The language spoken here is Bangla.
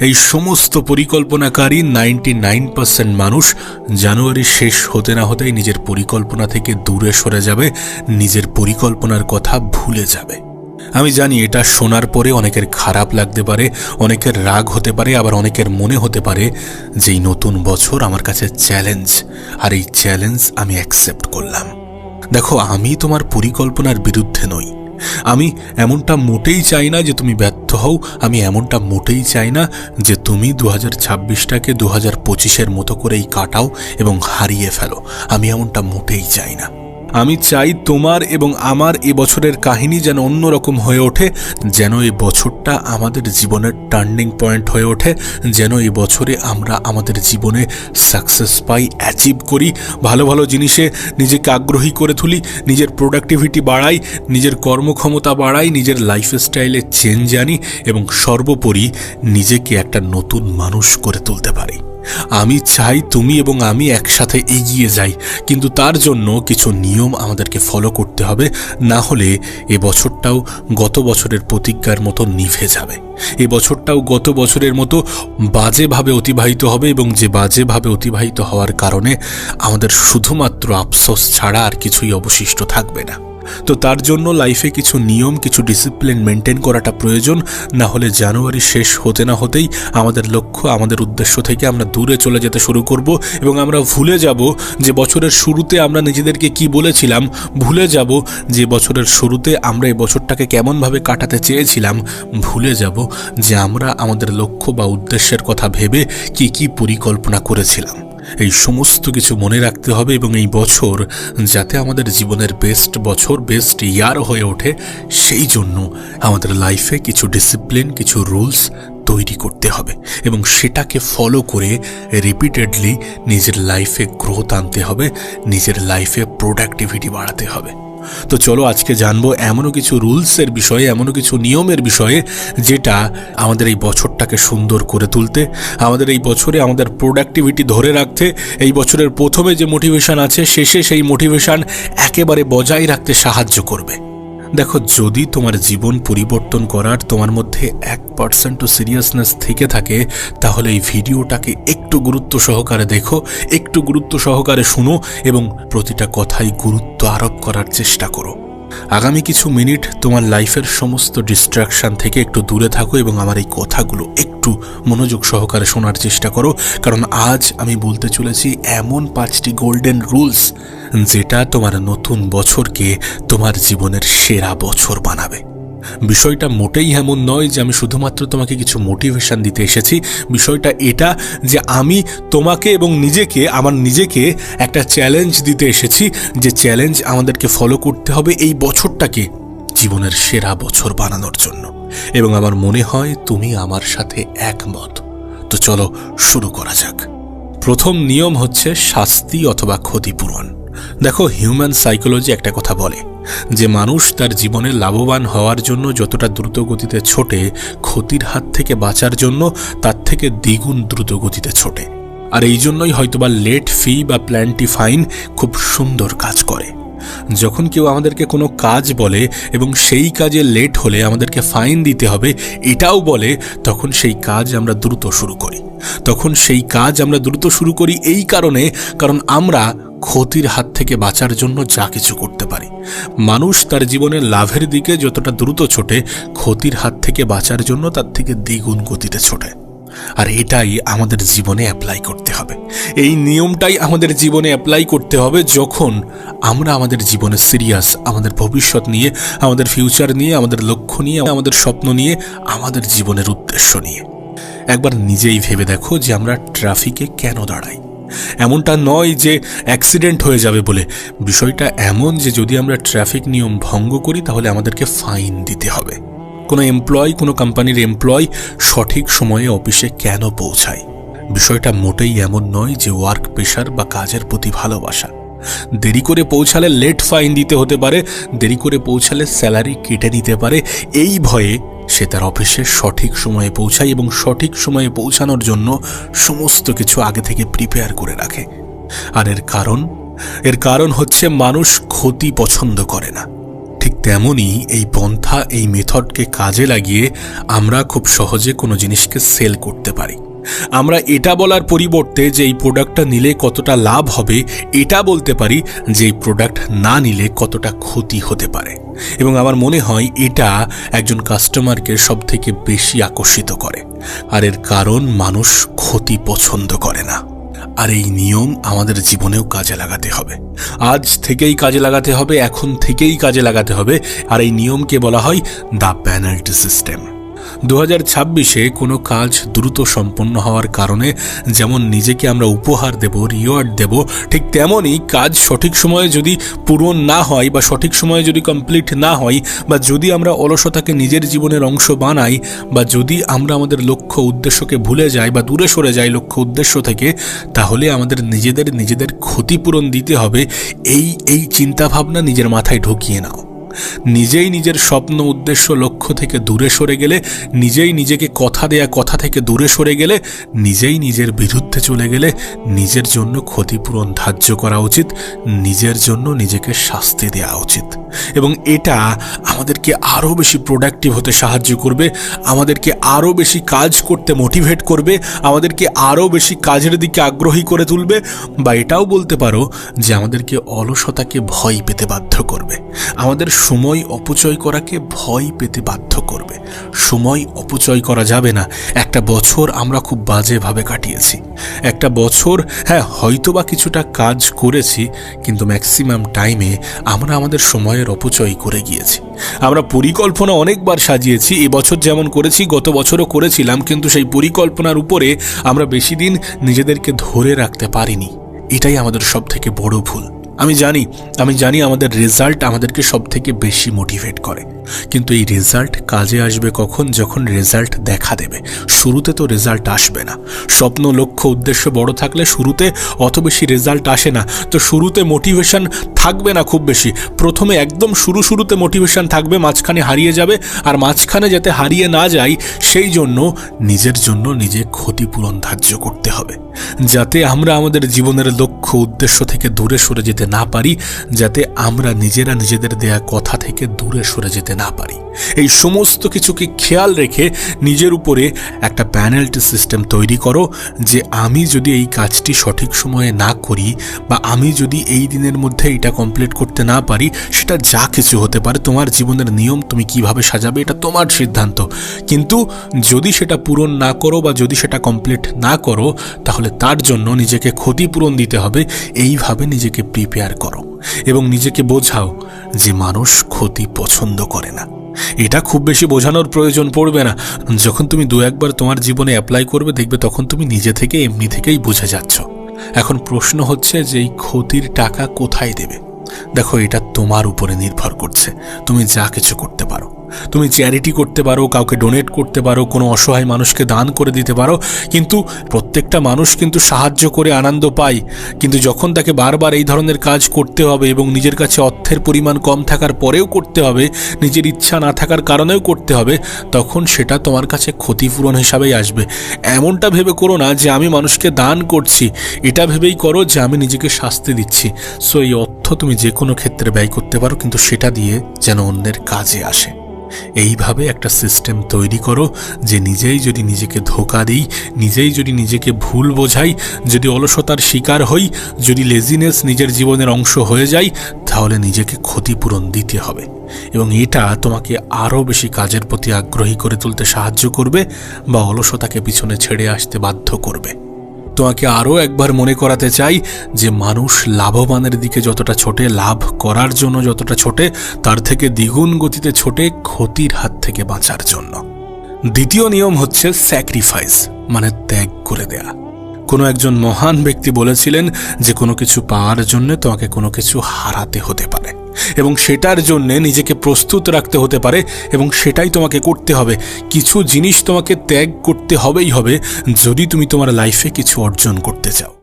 এই সমস্ত পরিকল্পনাকারী নাইনটি নাইন পার্সেন্ট মানুষ জানুয়ারি শেষ হতে না হতেই নিজের পরিকল্পনা থেকে দূরে সরে যাবে, নিজের পরিকল্পনার কথা ভুলে যাবে। আমি জানি এটা শোনার পরে অনেকের খারাপ লাগতে পারে, অনেকের রাগ হতে পারে, আবার অনেকের মনে হতে পারে যে এই নতুন বছর আমার কাছে চ্যালেঞ্জ আর এই চ্যালেঞ্জ আমি অ্যাকসেপ্ট করলাম। দেখো, আমি তোমার পরিকল্পনার বিরুদ্ধে নই। আমি এমনটা মোটেই চাই না যে তুমি ব্যর্থ হও। আমি এমনটা মোটেই চাই না যে তুমি দু হাজার ছাব্বিশটাকে দু হাজার পঁচিশের মতো করেই কাটাও এবং হারিয়ে ফেলো। আমি এমনটা মোটেই চাই না। আমি চাই তোমার এবং আমার এ বছরের কাহিনী যেন অন্যরকম হয়ে ওঠে, যেন এই বছরটা আমাদের জীবনের টার্নিং পয়েন্ট হয়ে ওঠে, যেন এই বছরে আমরা আমাদের জীবনে সাকসেস পাই অ্যাচিভ করি, ভালো ভালো জিনিসে নিজেকে আগ্রহী করে তুলি, নিজের প্রোডাক্টিভিটি বাড়াই, নিজের কর্মক্ষমতা বাড়াই, নিজের লাইফস্টাইলে চেঞ্জ আনি এবং সর্বোপরি নিজেকে একটা নতুন মানুষ করে তুলতে পারি। আমি চাই তুমি এবং আমি একসাথে এগিয়ে যাই, কিন্তু তার জন্য কিছু নিয়ম আমাদেরকে ফলো করতে হবে, না হলে এ বছরটাও গত বছরের প্রতিজ্ঞার মতো নিভে যাবে। এ বছরটাও গত বছরের মতো বাজেভাবে অতিবাহিত হবে এবং যে বাজেভাবে অতিবাহিত হওয়ার কারণে আমাদের শুধুমাত্র আফসোস ছাড়া আর কিছুই অবশিষ্ট থাকবে না। তো তার জন্য লাইফে কিছু নিয়ম, কিছু ডিসিপ্লিন মেনটেন করাটা প্রয়োজন। না হলে জানুয়ারি শেষ হতে না হতেই আমাদের লক্ষ্য, আমাদের উদ্দেশ্য থেকে আমরা দূরে চলে যেতে শুরু করব এবং আমরা ভুলে যাব যে বছরের শুরুতে আমরা নিজেদেরকে কি বলেছিলাম, ভুলে যাব যে বছরের শুরুতে আমরা এই বছরটাকে কেমনভাবে কাটাতে চেয়েছিলাম, ভুলে যাব যে আমরা আমাদের লক্ষ্য বা উদ্দেশ্যের কথা ভেবে কি কি পরিকল্পনা করেছিলাম। এই সমস্ত কিছু মনে রাখতে হবে এবং এই বছর যাতে আমাদের জীবনের বেস্ট বছর বেস্ট ইয়ার হয়ে ওঠে, সেই জন্য আমাদের লাইফে কিছু ডিসিপ্লিন কিছু রুলস তৈরি করতে হবে এবং সেটাকে ফলো করে রিপিটেডলি নিজের লাইফে গ্রোথ আনতে হবে, নিজের লাইফে প্রোডাক্টিভিটি বাড়াতে হবে। তো চলো আজকে জানব এমনও কিছু রুলসের বিষয়ে, এমনও কিছু নিয়মের বিষয়ে যেটা আমাদের এই বছরটাকে সুন্দর করে তুলতে, আমাদের এই বছরে আমাদের প্রোডাক্টিভিটি ধরে রাখতে, এই বছরের প্রথমে যে মোটিভেশান আছে, শেষে সেই মোটিভেশন একেবারে বজায় রাখতে সাহায্য করবে। দেখো, যদি তোমার জীবন পরিবর্তন করার তোমার মধ্যে এক পার্সেন্টও সিরিয়াসনেস থেকে থাকে, তাহলে এই ভিডিওটাকে একটু গুরুত্ব সহকারে দেখো, একটু গুরুত্ব সহকারে শুনো এবং প্রতিটা কথাই গুরুত্ব আরোপ করার চেষ্টা করো। আগামী কিছু মিনিট তোমার লাইফের সমস্ত ডিস্ট্রাকশান থেকে একটু দূরে থাকো এবং আমার এই কথাগুলো একটু মনোযোগ সহকারে শোনার চেষ্টা করো। কারণ আজ আমি বলতে চলেছি এমন পাঁচটি গোল্ডেন রুলস যেটা তোমার নতুন বছরকে তোমার জীবনের সেরা বছর বানাবে। বিষয়টা মোটেই এমন নয় যে আমি শুধুমাত্র তোমাকে কিছু মোটিভেশন দিতে এসেছি। বিষয়টা এটা যে আমি তোমাকে এবং নিজেকে, আমার নিজেকে একটা চ্যালেঞ্জ দিতে এসেছি যে চ্যালেঞ্জ আমাদেরকে ফলো করতে হবে এই বছরটাকে, জীবনের সেরা বছর বানানোর জন্য। এবং আমার মনে হয় তুমি আমার সাথে একমত। তো চলো শুরু করা যাক। প্রথম নিয়ম হচ্ছে শাস্তি অথবা ক্ষতিপূরণ। দেখো হিউম্যান সাইকোলজি একটা কথা বলে যে মানুষ তার জীবনে লাভবান হওয়ার জন্য যতটা দ্রুত গতিতে ছোটে, ক্ষতির হাত থেকে বাঁচার জন্য তার থেকে দ্বিগুণ দ্রুত গতিতে ছোটে। আর এই জন্যই হয়তোবা লেট ফি বা প্ল্যান্টি ফাইন খুব সুন্দর কাজ করে। যখন কেউ আমাদেরকে কোনো কাজ বলে এবং সেই কাজে লেট হলে আমাদেরকে ফাইন দিতে হবে, এটাও বলে, তখন সেই কাজ আমরা দ্রুত শুরু করি। তখন সেই কাজ আমরা দ্রুত শুরু করি এই কারণে, কারণ আমরা ক্ষতির হাত থেকে বাঁচার জন্য যা কিছু করতে পারি। মানুষ তার জীবনের লাভের দিকে যতটা দ্রুত ছোটে, ক্ষতির হাত থেকে বাঁচার জন্য তার থেকে দ্বিগুণ গতিতে ছোটে। আর এটাই আমাদের জীবনে অ্যাপ্লাই করতে হবে। এই নিয়মটাই আমাদের জীবনে অ্যাপ্লাই করতে হবে যখন আমরা আমাদের জীবনে সিরিয়াস আমাদের ভবিষ্যৎ নিয়ে, আমাদের ফিউচার নিয়ে, আমাদের লক্ষ্য নিয়ে, আমাদের স্বপ্ন নিয়ে, আমাদের জীবনের উদ্দেশ্য নিয়ে। একবার নিজেই ভেবে দেখো যে আমরা ট্রাফিকে কেন দাঁড়াই। এমনটা নয় যে অ্যাক্সিডেন্ট হয়ে যাবে বলে। বিষয়টা এমন যে যদি আমরা ট্রাফিক নিয়ম ভঙ্গ করি, তাহলে আমাদেরকে ফাইন দিতে হবে। কোনো এমপ্লয় কোনো কোম্পানির এমপ্লয় সঠিক সময়ে অফিসে কেন পৌঁছায়? বিষয়টা মোটেই এমন নয় যে ওয়ার্ক প্রেশার বা কাজের প্রতি ভালোবাসা। দেরি করে পৌঁছালে লেট ফাইন দিতে হতে পারে, দেরি করে পৌঁছালে স্যালারি কেটে নিতে পারে, এই ভয়ে সে তার অফিসে সঠিক সময়ে পৌঁছায় এবং সঠিক সময়ে পৌঁছানোর জন্য সমস্ত কিছু আগে থেকে প্রিপেয়ার করে রাখে। আর এর কারণ? এর কারণ হচ্ছে মানুষ ক্ষতি পছন্দ করে না। ঠিক তেমনই এই পন্থা, এই মেথডকে কাজে লাগিয়ে আমরা খুব সহজে কোনো জিনিসকে সেল করতে পারি। আমরা এটা বলার পরিবর্তে যে এই প্রোডাক্টটা নিলে কতটা লাভ হবে, এটা বলতে পারি যে এই প্রোডাক্ট না নিলে কতটা ক্ষতি হতে পারে। এবং আমার মনে হয় এটা একজন কাস্টমারকে সব থেকে বেশি আকর্ষিত করে। আর এর কারণ মানুষ ক্ষতি পছন্দ করে না। আর এই নিয়ম আমাদের জীবনেও কাজে লাগাতে হবে। আজ থেকেই কাজে লাগাতে হবে, এখন থেকেই কাজে লাগাতে হবে। আর এই নিয়মকে বলা হয় দ্য প্যানাল্টি সিস্টেম দু হাজার ছাব্বিশে কোনো কাজ দ্রুত সম্পন্ন হওয়ার কারণে যেমন নিজেকে আমরা উপহার দেব রিওয়ার্ড দেব, ঠিক তেমনই কাজ সঠিক সময়ে যদি পূরণ না হয় বা সঠিক সময়ে যদি কমপ্লিট না হয় বা যদি আমরা অলসতাকে নিজের জীবনের অংশ বানাই বা যদি আমরা আমাদের লক্ষ্য উদ্দেশ্যকে ভুলে যাই বা দূরে সরে যাই লক্ষ্য উদ্দেশ্য থেকে, তাহলে আমাদের নিজেদের নিজেদের ক্ষতিপূরণ দিতে হবে। এই এই চিন্তাভাবনা নিজের মাথায় ঢুকিয়ে নাও। নিজেই নিজের স্বপ্ন, উদ্দেশ্য, লক্ষ্য থেকে দূরে সরে গেলে, নিজেই নিজেকে কথা দেয়া, কথা থেকে দূরে সরে গেলে, নিজেই নিজের বিরুদ্ধে চলে গেলে, নিজের জন্য ক্ষতিপূরণ ধার্য করা উচিত, নিজের জন্য নিজেকে শাস্তি দেওয়া উচিত। এবং এটা আমাদেরকে আরও বেশি প্রোডাক্টিভ হতে সাহায্য করবে, আমাদেরকে আরও বেশি কাজ করতে মোটিভেট করবে, আমাদেরকে আরও বেশি কাজের দিকে আগ্রহী করে তুলবে, বা এটাও বলতে পারো যে আমাদেরকে অলসতাকে ভয় পেতে বাধ্য করবে। আমাদের সময় অপচয় করাকে ভয় পেতে বাধ্য করবে। সময় অপচয় করা যাবে না। একটা বছর আমরা খুব বাজেভাবে কাটিয়েছি। একটা বছর হ্যাঁ হয়তো বা কিছুটা কাজ করেছি, কিন্তু ম্যাক্সিমাম টাইমে আমরা আমাদের সময়ের অপচয় করে গিয়েছি। আমরা পরিকল্পনা অনেকবার সাজিয়েছি এবছর যেমন করেছি, গত বছরও করেছিলাম, কিন্তু সেই পরিকল্পনার উপরে আমরা বেশি দিন নিজেদেরকে ধরে রাখতে পারিনি। এটাই আমাদের সব থেকে বড় ভুল। আমি জানি আমি জানি আমাদের রেজাল্ট আমাদেরকে সব থেকে বেশি মোটিভেট করে। কিন্তু এই রেজাল্ট কাজে আসবে কখন? যখন রেজাল্ট দেখা দেবে। শুরুতে তো রেজাল্ট আসবে না। স্বপ্ন, লক্ষ্য, উদ্দেশ্য বড় থাকলে শুরুতে অত বেশি রেজাল্ট আসে না। তো শুরুতে মোটিভেশন থাকবে না খুব বেশি। প্রথমে একদম শুরু শুরুতে মোটিভেশন থাকবে, মাঝখানে হারিয়ে যাবে। আর মাঝখানে যাতে হারিয়ে না যাই, সেই জন্য নিজের জন্য নিজে ক্ষতিপূরণ ধার্য করতে হবে। যাতে আমরা আমাদের জীবনের লক্ষ্য, উদ্দেশ্য থেকে দূরে সরে যেতে না পারি, যাতে আমরা নিজেরা নিজেদের দেয়া কথা থেকে দূরে সরে যেতে না পারি। এই সমস্ত কিছুকে খেয়াল রেখে নিজের উপরে একটা প্যানেলটি সিস্টেম তৈরি করো যে আমি যদি এই কাজটি সঠিক সময়ে না করি বা আমি যদি এই দিনের মধ্যে এটা কমপ্লিট করতে না পারি, সেটা যা কিছু হতে পারে, তোমার জীবনের নিয়ম তুমি কীভাবে সাজাবে, এটা তোমার সিদ্ধান্ত। কিন্তু যদি সেটা পূরণ না করো বা যদি সেটা কমপ্লিট না করো, তাহলে তার জন্য নিজেকে ক্ষতিপূরণ দিতে হবে, এইভাবে নিজেকে প্রিপেয়ার করো এবং নিজেকে বোঝাও যে মানুষ ক্ষতি পছন্দ করে না। এটা খুব বেশি বোঝানোর প্রয়োজন পড়বে না। যখন তুমি দু একবার তোমার জীবনে অ্যাপ্লাই করবে, দেখবে তখন তুমি নিজে থেকে এমনি থেকেই বুঝে যাচ্ছ। এখন প্রশ্ন হচ্ছে যে এই ক্ষতির টাকা কোথায় দেবে? দেখো, এটা তোমার উপরে নির্ভর করছে। তুমি যা কিছু করতে পারো। তুমি চ্যারিটি করতে পারো, কাউকে ডোনেট করতে পারো, কোনো অসহায় মানুষকে দান করে দিতে পারো, কিন্তু প্রত্যেকটা মানুষ কিন্তু সাহায্য করে আনন্দ পায়। কিন্তু যখন তাকে বারবার এই ধরনের কাজ করতে হবে এবং নিজের কাছে অর্থের পরিমাণ কম থাকার পরেও করতে হবে, নিজের ইচ্ছা না থাকার কারণেও করতে হবে, তখন সেটা তোমার কাছে ক্ষতিপূরণ হিসাবেই আসবে। এমনটা ভেবে করো না যে আমি মানুষকে দান করছি, এটা ভেবেই করো যে আমি নিজেকে শাস্তি দিচ্ছি। সো এই অর্থ তুমি যে কোনো ক্ষেত্রে ব্যয় করতে পারো, কিন্তু সেটা দিয়ে যেন অন্যের কাজে আসে। এইভাবে একটা সিস্টেম তৈরি করো যে নিজেই যদি নিজেকে ধোকা দিই, নিজেই যদি নিজেকে ভুল বোঝাই, যদি অলসতার শিকার হই, যদি লেজিনেস নিজের জীবনের অংশ হয়ে যায় তাহলে নিজেকে ক্ষতিপূরণ দিতে হবে। এবং এটা তোমাকে আরও বেশি কাজের প্রতি আগ্রহী করে তুলতে সাহায্য করবে বা অলসতাকে পিছনে ছেড়ে আসতে বাধ্য করবে। তোমাকে আরও একবার মনে করাতে চাই যে মানুষ লাভবানের দিকে যতটা ছোটে, লাভ করার জন্য যতটা ছোটে, তার থেকে দ্বিগুণ গতিতে ছোটে ক্ষতির হাত থেকে বাঁচার জন্য। দ্বিতীয় নিয়ম হচ্ছে স্যাক্রিফাইস মানে ত্যাগ করে দেয়া। কোনো একজন মহান ব্যক্তি বলেছিলেন যে কোনো কিছু পাওয়ার জন্য তোমাকে কোনো কিছু হারাতে হতে পারে। এবং সেটার জন্যে নিজেকে প্রস্তুত রাখতে হতে পারে এবং সেটাই তোমাকে করতে হবে। কিছু জিনিস তোমাকে ত্যাগ করতে হবেই হবে যদি তুমি তোমার লাইফে কিছু অর্জন করতে চাও।